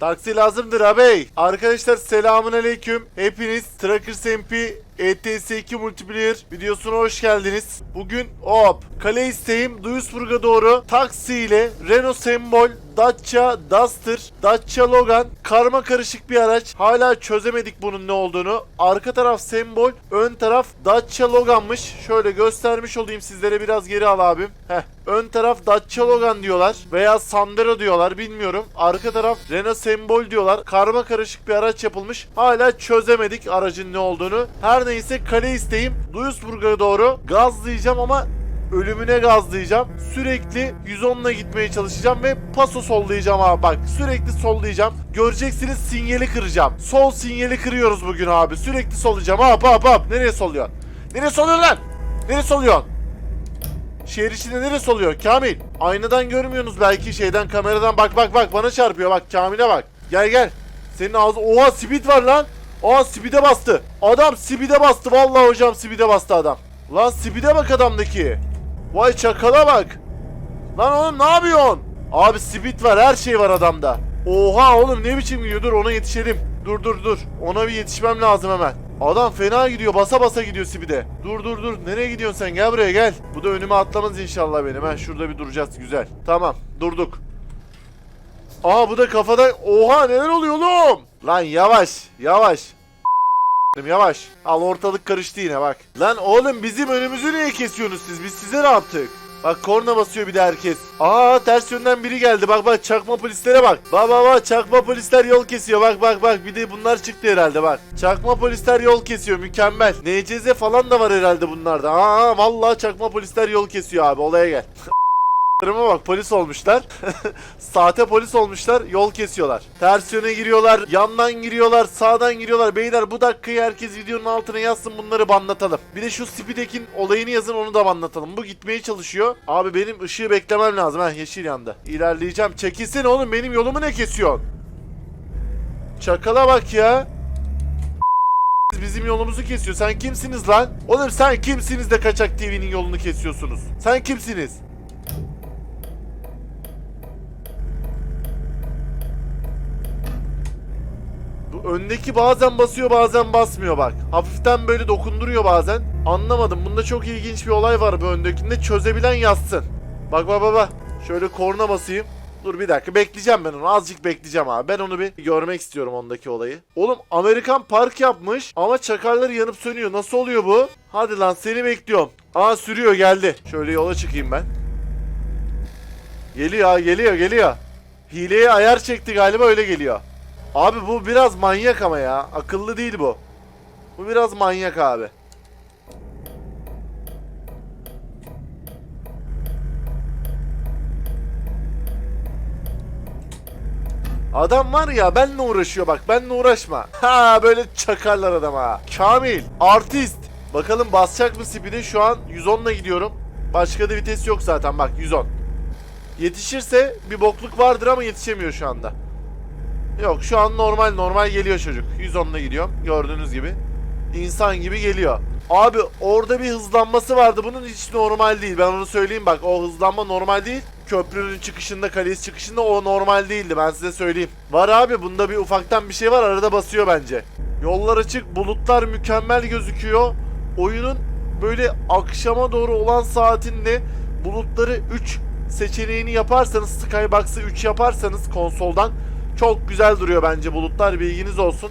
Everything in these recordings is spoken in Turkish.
Taksi lazımdır abi. Arkadaşlar selamun aleyküm. Hepiniz Trackers MP ETS2 Multiplayer videosuna hoş geldiniz. Bugün hop kale isteğim Duisburg'a doğru taksi ile Renault Sembol, Dacia Duster, Dacia Logan karma karışık bir araç. Hala çözemedik bunun ne olduğunu. Arka taraf Sembol, ön taraf Dacia Logan'mış. Şöyle göstermiş olayım sizlere biraz geri al abim. Heh. Ön taraf Dacia Logan diyorlar veya Sandero diyorlar bilmiyorum. Arka taraf Renault Sembol diyorlar. Karma karışık bir araç yapılmış. Hala çözemedik aracın ne olduğunu. Her neyse kale isteğim Duisburg'a doğru gazlayacağım ama ölümüne gazlayacağım. Sürekli 110 ile gitmeye çalışacağım ve paso sollayacağım abi bak. Sürekli sollayacağım. Göreceksiniz sinyali kıracağım. Sol sinyali kırıyoruz bugün abi. Sürekli sollayacağım. Hop hop hop. Nereye soluyorsun? Nereye soluyorsun lan? Nereye soluyorsun? Şehir içinde neresi oluyor Kamil? Aynadan görmüyorsunuz belki şeyden kameradan bak bak bak bana çarpıyor bak Kamil'e bak. Gel gel. Senin ağzı oha speed var lan. Oha speed'e bastı. Adam speed'e bastı vallahi hocam speed'e bastı adam. Lan speed'e bak adamdaki. Vay çakala bak. Lan oğlum ne yapıyorsun? Abi speed var her şey var adamda. Oha oğlum ne biçim gidiyor dur ona yetişelim. Dur dur dur ona bir yetişmem lazım hemen. Adam fena gidiyor basa basa gidiyor speed'e. Dur dur dur nereye gidiyorsun sen gel buraya gel. Bu da önüme atlamaz inşallah benim. Ben şurada bir duracağız güzel. Tamam durduk. Aa bu da kafada oha neler oluyor oğlum? Lan yavaş yavaş. Yavaş. Al ortalık karıştı yine bak. Lan oğlum bizim önümüzü niye kesiyorsunuz siz? Biz size ne yaptık? Bak korna basıyor bir de herkes. Aa ters yönden biri geldi. Bak bak çakma polislere bak. Bak bak bak çakma polisler yol kesiyor. Bak bak bak bir de bunlar çıktı herhalde bak. Çakma polisler yol kesiyor mükemmel. NCZ falan da var herhalde bunlarda. Aa vallahi çakma polisler yol kesiyor abi olaya gel. Kırıma bak polis olmuşlar. Sahte polis olmuşlar. Yol kesiyorlar. Ters yöne giriyorlar. Yandan giriyorlar. Sağdan giriyorlar. Beyler bu dakikayı herkes videonun altına yazsın bunları banlatalım. Bir de şu Speedek'in olayını yazın onu da banlatalım. Bu gitmeye çalışıyor. Abi benim ışığı beklemem lazım. Ha yeşil yandı. İlerleyeceğim. Çekilsene oğlum benim yolumu ne kesiyorsun? Çakala bak ya. Bizim yolumuzu kesiyor. Sen kimsiniz lan? Oğlum sen kimsiniz de Kaçak TV'nin yolunu kesiyorsunuz? Sen kimsiniz? Öndeki bazen basıyor bazen basmıyor bak. Hafiften böyle dokunduruyor bazen. Anlamadım. Bunda çok ilginç bir olay var bu öndekinde. Çözebilen yazsın. Bak bak bak bak. Şöyle korna basayım. Dur bir dakika bekleyeceğim ben onu. Azıcık bekleyeceğim abi. Ben onu bir görmek istiyorum ondaki olayı. Oğlum Amerikan park yapmış ama çakarları yanıp sönüyor. Nasıl oluyor bu? Hadi lan seni bekliyorum. Aa sürüyor geldi. Şöyle yola çıkayım ben. Geliyor geliyor geliyor. Hileye ayar çekti galiba öyle geliyor. Abi bu biraz manyak ama ya. Akıllı değil bu. Bu biraz manyak abi. Adam var ya benle uğraşıyor bak benle uğraşma. Ha böyle çakarlar adama. Kamil artist. Bakalım basacak mı speed'e şu an 110 ile gidiyorum. Başka da vites yok zaten bak 110. Yetişirse bir bokluk vardır ama yetişemiyor şu anda. Yok şu an normal normal geliyor çocuk. 110'la gidiyorum gördüğünüz gibi. İnsan gibi geliyor. Abi orada bir hızlanması vardı. Bunun hiç normal değil. Ben onu söyleyeyim bak. O hızlanma normal değil. Köprünün çıkışında, kalesi çıkışında o normal değildi. Ben size söyleyeyim. Var abi bunda bir ufaktan bir şey var. Arada basıyor bence. Yollar açık. Bulutlar mükemmel gözüküyor. Oyunun böyle akşama doğru olan saatinde bulutları 3 seçeneğini yaparsanız Skybox'ı 3 yaparsanız konsoldan çok güzel duruyor bence bulutlar bilginiz olsun.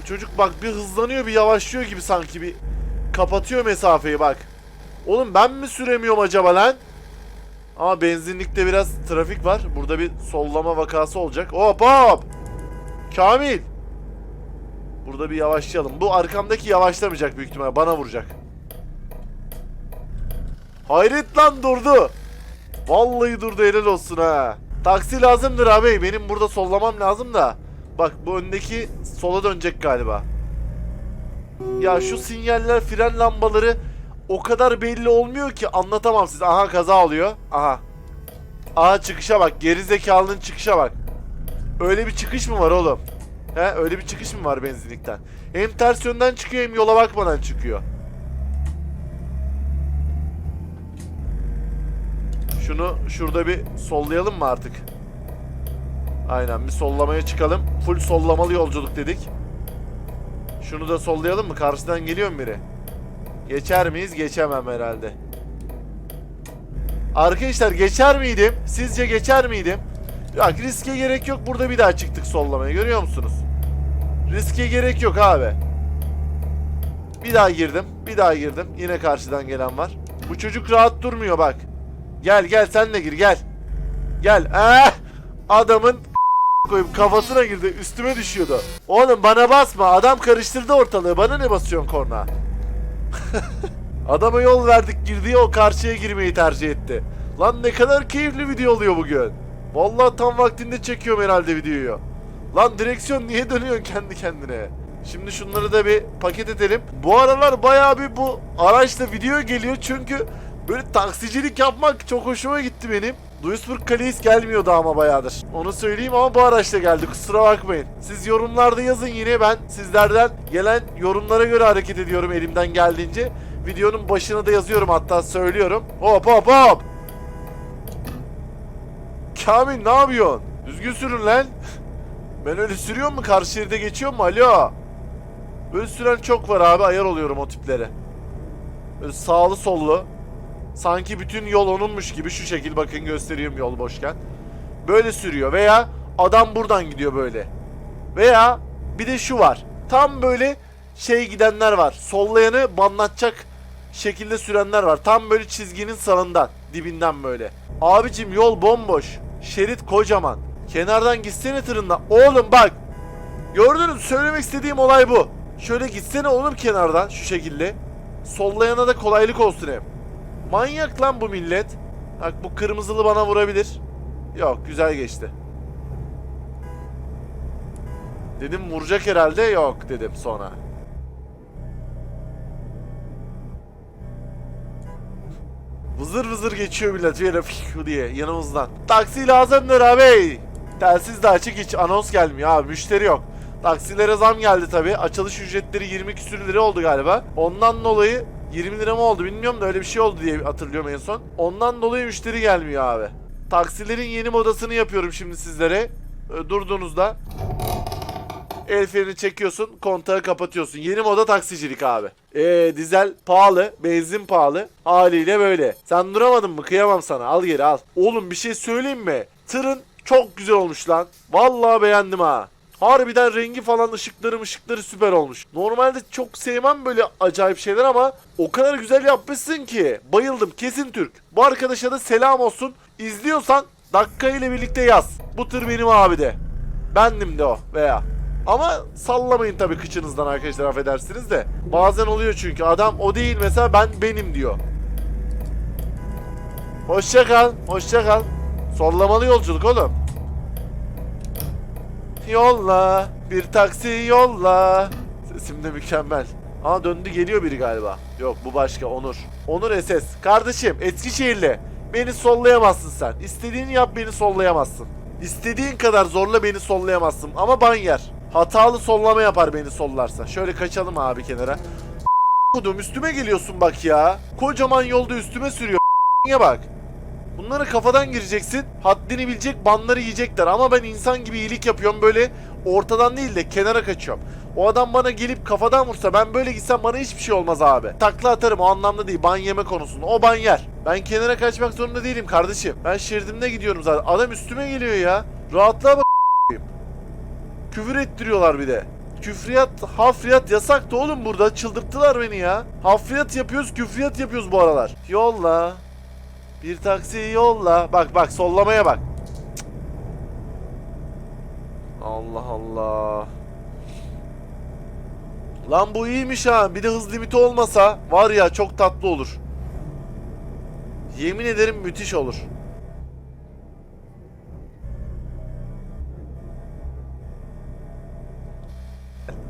Bu çocuk bak bir hızlanıyor bir yavaşlıyor gibi sanki bir kapatıyor mesafeyi bak. Oğlum ben mi süremiyorum acaba lan? Ama benzinlikte biraz trafik var. Burada bir sollama vakası olacak. Hop hop. Kamil. Burada bir yavaşlayalım. Bu arkamdaki yavaşlamayacak büyük ihtimalle. Bana vuracak. Hayret lan durdu. Vallahi durdu helal olsun ha. Taksi lazımdır abi. Benim burada sollamam lazım da. Bak bu öndeki sola dönecek galiba. Ya şu sinyaller fren lambaları o kadar belli olmuyor ki anlatamam size. Aha kaza oluyor. Aha. Aha çıkışa bak. Geri zekalının çıkışa bak. Öyle bir çıkış mı var oğlum? He öyle bir çıkış mı var benzinlikten? Hem ters yönden çıkıyor hem yola bakmadan çıkıyor. Şunu şurada bir sollayalım mı artık? Aynen bir sollamaya çıkalım. Full sollamalı yolculuk dedik. Şunu da sollayalım mı? Karşıdan geliyor mu biri? Geçer miyiz? Geçemem herhalde. Arkadaşlar geçer miydim? Sizce geçer miydim? Bak riske gerek yok. Burada bir daha çıktık sollamaya. Görüyor musunuz? Riske gerek yok abi. Bir daha girdim. Bir daha girdim. Yine karşıdan gelen var. Bu çocuk rahat durmuyor bak. Gel gel sen de gir gel. Gel. Eh! Adamın koyup kafasına girdi. Üstüme düşüyordu. Oğlum bana basma. Adam karıştırdı ortalığı. Bana ne basıyorsun korna? Adama yol verdik girdiği o karşıya girmeyi tercih etti. Lan ne kadar keyifli video oluyor bugün. Vallahi tam vaktinde çekiyorum herhalde videoyu. Lan direksiyon niye dönüyorsun kendi kendine? Şimdi şunları da bir paket edelim. Bu aralar bayağı bir bu araçla video geliyor çünkü böyle taksicilik yapmak çok hoşuma gitti benim. Duisburg Kaleis gelmiyordu ama bayağıdır. Onu söyleyeyim ama bu araçla geldi kusura bakmayın. Siz yorumlarda yazın yine ben sizlerden gelen yorumlara göre hareket ediyorum elimden geldiğince. Videonun başına da yazıyorum hatta söylüyorum. Hop hop hop. Kamil ne yapıyorsun? Düzgün sürün lan. Ben öyle sürüyor mu? Karşı şeride geçiyor mu? Alo. Böyle süren çok var abi. Ayar oluyorum o tiplere. Böyle sağlı sollu. Sanki bütün yol onunmuş gibi şu şekil bakın gösteriyorum yol boşken. Böyle sürüyor veya adam buradan gidiyor böyle. Veya bir de şu var. Tam böyle şey gidenler var. Sollayanı banlatacak şekilde sürenler var. Tam böyle çizginin sağından, dibinden böyle. Abicim yol bomboş. Şerit kocaman. Kenardan gitsene tırında. Oğlum bak. Gördünüz? Söylemek istediğim olay bu. Şöyle gitsene oğlum kenardan şu şekilde. Sollayana da kolaylık olsun hem. Manyak lan bu millet. Bak bu kırmızılı bana vurabilir. Yok güzel geçti. Dedim vuracak herhalde yok dedim sonra. Vızır vızır geçiyor millet böyle fiu diye yanımızdan. Taksi lazımdır abi. Telsiz de açık hiç anons gelmiyor abi müşteri yok. Taksilere zam geldi tabi. Açılış ücretleri 20 küsür lira oldu galiba. Ondan dolayı 20 lira mı oldu bilmiyorum da öyle bir şey oldu diye hatırlıyorum en son. Ondan dolayı müşteri gelmiyor abi. Taksilerin yeni modasını yapıyorum şimdi sizlere. Ee, Durduğunuzda El freni çekiyorsun, kontağı kapatıyorsun. Yeni moda taksicilik abi. Ee, dizel pahalı, benzin pahalı. Haliyle böyle. Sen duramadın mı? Kıyamam sana. Al geri al. Oğlum bir şey söyleyeyim mi? Tırın çok güzel olmuş lan. Vallahi beğendim ha. Harbiden rengi falan ışıkları ışıkları süper olmuş. Normalde çok sevmem böyle acayip şeyler ama o kadar güzel yapmışsın ki. Bayıldım kesin Türk. Bu arkadaşa da selam olsun. İzliyorsan dakika ile birlikte yaz. Bu tır benim abi de. Bendim de o veya. Ama sallamayın tabii kıçınızdan arkadaşlar affedersiniz de. Bazen oluyor çünkü adam o değil mesela ben benim diyor. Hoşça kal, hoşça kal. Sollamalı yolculuk oğlum. Yolla, bir taksi yolla. Sesim de mükemmel. Aa döndü geliyor biri galiba. Yok bu başka Onur. Onur SS. Kardeşim Eskişehirli. Beni sollayamazsın sen. İstediğini yap beni sollayamazsın. İstediğin kadar zorla beni sollayamazsın ama ban yer. Hatalı sollama yapar beni sollarsa. Şöyle kaçalım abi kenara. Kudum üstüme geliyorsun bak ya. Kocaman yolda üstüme sürüyor. Bak. Bunları kafadan gireceksin. Haddini bilecek banları yiyecekler. Ama ben insan gibi iyilik yapıyorum böyle. Ortadan değil de kenara kaçıyorum. O adam bana gelip kafadan vursa ben böyle gitsem bana hiçbir şey olmaz abi. Takla atarım o anlamda değil ban yeme konusunda. O ban yer. Ben kenara kaçmak zorunda değilim kardeşim. Ben şeridimde gidiyorum zaten. Adam üstüme geliyor ya. Rahatlığa bak Küfür ettiriyorlar bir de. Küfriyat, hafriyat yasak da oğlum burada. Çıldırttılar beni ya. Hafriyat yapıyoruz, küfriyat yapıyoruz bu aralar. Yolla. Bir taksi yolla. Bak bak sollamaya bak. Allah Allah. Lan bu iyiymiş ha. Bir de hız limiti olmasa var ya çok tatlı olur. Yemin ederim müthiş olur.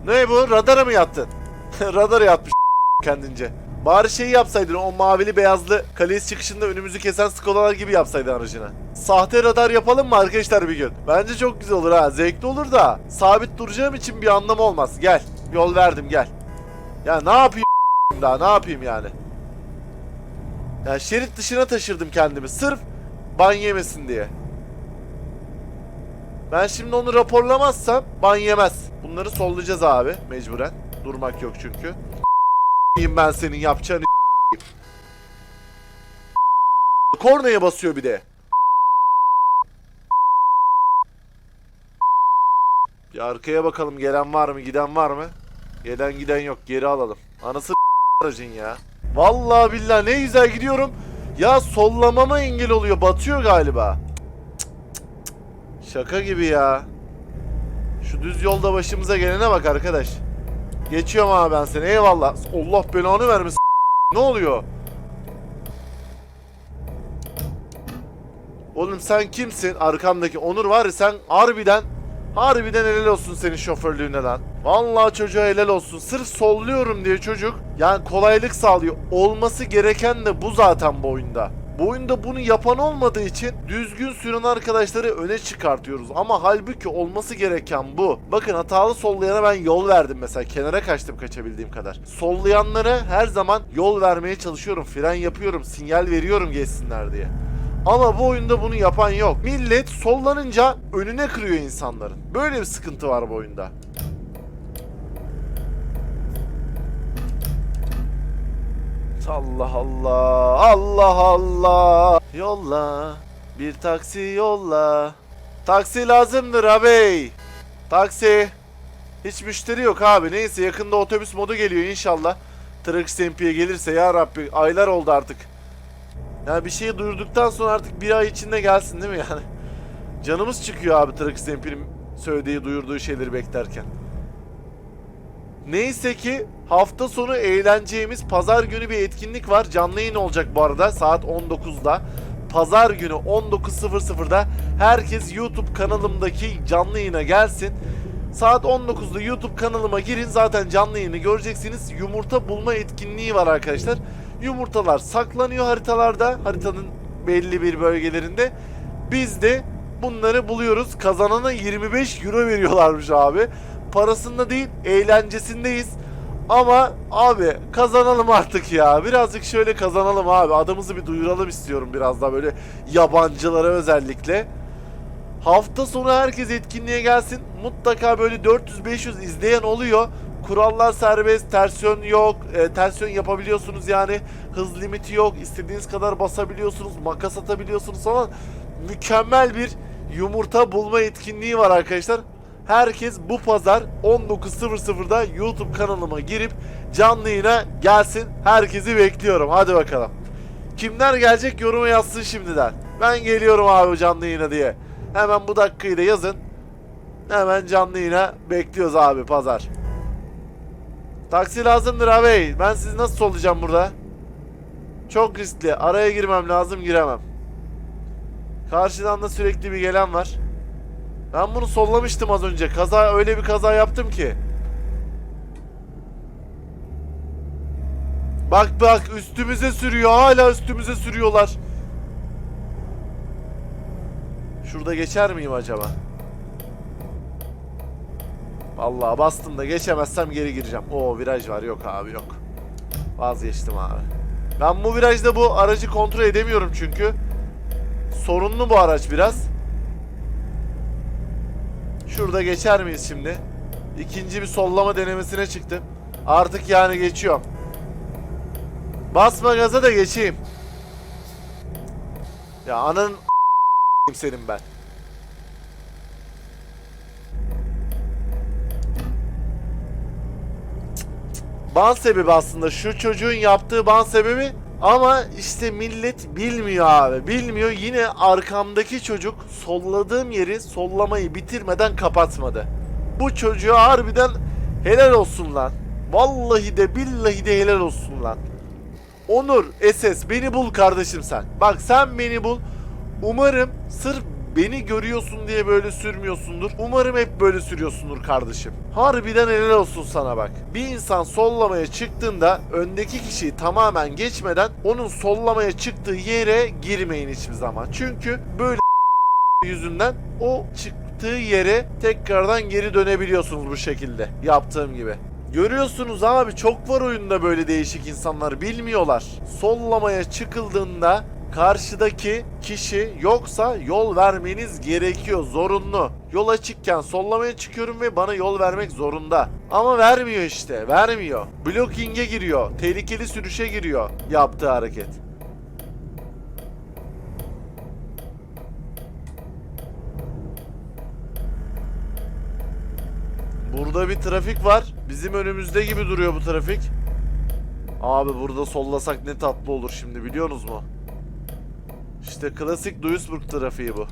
Ne bu? Radara mı yattın? Radara yatmış kendince. Bari şeyi yapsaydın o mavili beyazlı kaleyiz çıkışında önümüzü kesen skolalar gibi yapsaydın aracına. Sahte radar yapalım mı arkadaşlar bir gün? Bence çok güzel olur ha. Zevkli olur da sabit duracağım için bir anlam olmaz. Gel. Yol verdim gel. Ya ne yapayım daha ne yapayım yani? Ya şerit dışına taşırdım kendimi sırf ban yemesin diye. Ben şimdi onu raporlamazsam ban yemez. Bunları sollayacağız abi mecburen. Durmak yok çünkü. Ben senin yapacağını Kornaya basıyor bir de. Bir arkaya bakalım gelen var mı giden var mı? Gelen giden yok geri alalım. Anası aracın ya. Vallahi billahi ne güzel gidiyorum. Ya sollamama engel oluyor batıyor galiba. Şaka gibi ya. Şu düz yolda başımıza gelene bak arkadaş. Geçiyorum abi ben seni eyvallah. Allah belanı vermesin. Ne oluyor? Oğlum sen kimsin? Arkamdaki Onur var ya sen harbiden harbiden helal olsun senin şoförlüğüne lan. Vallahi çocuğa helal olsun. Sırf solluyorum diye çocuk yani kolaylık sağlıyor. Olması gereken de bu zaten bu oyunda. Bu oyunda bunu yapan olmadığı için düzgün süren arkadaşları öne çıkartıyoruz. Ama halbuki olması gereken bu. Bakın hatalı sollayana ben yol verdim mesela. Kenara kaçtım kaçabildiğim kadar. Sollayanlara her zaman yol vermeye çalışıyorum. Fren yapıyorum. Sinyal veriyorum geçsinler diye. Ama bu oyunda bunu yapan yok. Millet sollanınca önüne kırıyor insanların. Böyle bir sıkıntı var bu oyunda. Allah Allah Allah Allah. Yolla bir taksi yolla. Taksi lazımdır abi Taksi. Hiç müşteri yok abi. Neyse yakında otobüs modu geliyor inşallah. Truck Stampy'ye gelirse ya Rabbi aylar oldu artık. Yani bir şeyi duyurduktan sonra artık bir ay içinde gelsin değil mi yani? Canımız çıkıyor abi Truck Stampy'nin söylediği duyurduğu şeyleri beklerken Neyse ki hafta sonu eğleneceğimiz pazar günü bir etkinlik var. Canlı yayın olacak bu arada saat 19'da. Pazar günü 19.00'da herkes YouTube kanalımdaki canlı yayına gelsin. Saat 19'da YouTube kanalıma girin zaten canlı yayını göreceksiniz. Yumurta bulma etkinliği var arkadaşlar. Yumurtalar saklanıyor haritalarda. Haritanın belli bir bölgelerinde. Biz de bunları buluyoruz. Kazanana 25 euro veriyorlarmış abi parasında değil eğlencesindeyiz. Ama abi kazanalım artık ya. Birazcık şöyle kazanalım abi. Adımızı bir duyuralım istiyorum biraz daha böyle yabancılara özellikle. Hafta sonu herkes etkinliğe gelsin. Mutlaka böyle 400-500 izleyen oluyor. Kurallar serbest, ters yön yok. E, ters yön yapabiliyorsunuz yani. Hız limiti yok. İstediğiniz kadar basabiliyorsunuz. Makas atabiliyorsunuz falan. Mükemmel bir yumurta bulma etkinliği var arkadaşlar. Herkes bu pazar 19.00'da YouTube kanalıma girip canlı yayına gelsin. Herkesi bekliyorum. Hadi bakalım. Kimler gelecek yoruma yazsın şimdiden. Ben geliyorum abi canlı yayına diye. Hemen bu dakikayı da yazın. Hemen canlı yayına bekliyoruz abi pazar. Taksi lazımdır abi. Ben sizi nasıl sollayacağım burada? Çok riskli. Araya girmem lazım giremem. Karşıdan da sürekli bir gelen var. Ben bunu sollamıştım az önce. Kaza öyle bir kaza yaptım ki. Bak bak üstümüze sürüyor. Hala üstümüze sürüyorlar. Şurada geçer miyim acaba? Vallahi bastım da geçemezsem geri gireceğim. Oo viraj var. Yok abi yok. Vazgeçtim abi. Ben bu virajda bu aracı kontrol edemiyorum çünkü. Sorunlu bu araç biraz. Şurada geçer miyiz şimdi? İkinci bir sollama denemesine çıktım. Artık yani geçiyorum. Basma gaza da geçeyim. Ya anın senin ben. Ban sebebi aslında şu çocuğun yaptığı ban sebebi ama işte millet bilmiyor abi. Bilmiyor. Yine arkamdaki çocuk solladığım yeri sollamayı bitirmeden kapatmadı. Bu çocuğa harbiden helal olsun lan. Vallahi de billahi de helal olsun lan. Onur SS beni bul kardeşim sen. Bak sen beni bul. Umarım sırf beni görüyorsun diye böyle sürmüyorsundur. Umarım hep böyle sürüyorsundur kardeşim. Harbiden helal olsun sana bak. Bir insan sollamaya çıktığında öndeki kişiyi tamamen geçmeden onun sollamaya çıktığı yere girmeyin hiçbir zaman. Çünkü böyle yüzünden o çıktığı yere tekrardan geri dönebiliyorsunuz bu şekilde. Yaptığım gibi. Görüyorsunuz abi çok var oyunda böyle değişik insanlar bilmiyorlar. Sollamaya çıkıldığında karşıdaki kişi yoksa yol vermeniz gerekiyor. Zorunlu. Yol açıkken sollamaya çıkıyorum ve bana yol vermek zorunda. Ama vermiyor işte. Vermiyor. Blocking'e giriyor. Tehlikeli sürüşe giriyor yaptığı hareket. Burada bir trafik var. Bizim önümüzde gibi duruyor bu trafik. Abi burada sollasak ne tatlı olur şimdi biliyorsunuz mu? İşte klasik Duisburg trafiği bu.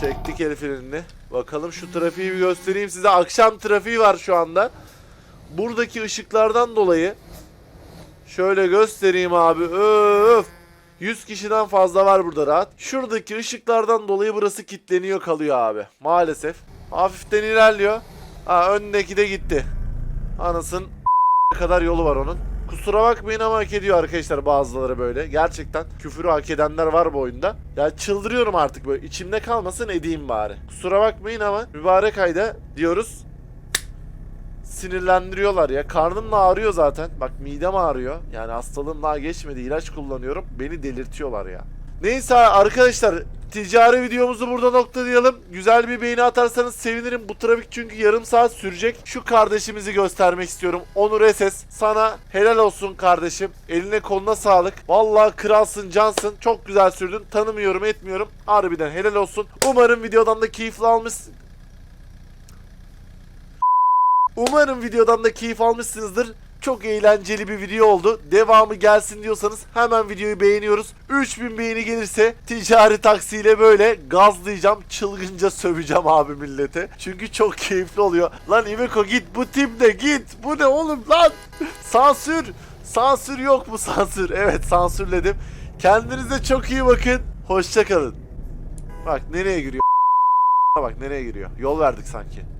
Çektik el frenini. Bakalım şu trafiği bir göstereyim size. Akşam trafiği var şu anda. Buradaki ışıklardan dolayı şöyle göstereyim abi. Öf. 100 kişiden fazla var burada rahat. Şuradaki ışıklardan dolayı burası kilitleniyor kalıyor abi. Maalesef. Hafiften ilerliyor. Ha öndeki de gitti. Anasın kadar yolu var onun. Kusura bakmayın ama hak ediyor arkadaşlar bazıları böyle. Gerçekten küfürü hak edenler var bu oyunda. Ya çıldırıyorum artık böyle. İçimde kalmasın edeyim bari. Kusura bakmayın ama mübarek ayda diyoruz. Sinirlendiriyorlar ya. Karnım ağrıyor zaten. Bak midem ağrıyor. Yani hastalığım daha geçmedi. İlaç kullanıyorum. Beni delirtiyorlar ya. Neyse arkadaşlar ticari videomuzu burada noktalayalım. Güzel bir beğeni atarsanız sevinirim. Bu trafik çünkü yarım saat sürecek. Şu kardeşimizi göstermek istiyorum. Onur SS. Sana helal olsun kardeşim. Eline koluna sağlık. Vallahi kralsın cansın. Çok güzel sürdün. Tanımıyorum etmiyorum. Harbiden helal olsun. Umarım videodan da keyifli almış. Umarım videodan da keyif almışsınızdır. Çok eğlenceli bir video oldu. Devamı gelsin diyorsanız hemen videoyu beğeniyoruz. 3000 beğeni gelirse ticari taksiyle böyle gazlayacağım. Çılgınca söveceğim abi millete. Çünkü çok keyifli oluyor. Lan Iveco git bu timde git. Bu ne oğlum lan? Sansür. Sansür yok mu sansür? Evet sansürledim. Kendinize çok iyi bakın. Hoşçakalın. Bak nereye giriyor? Bak nereye giriyor. Yol verdik sanki.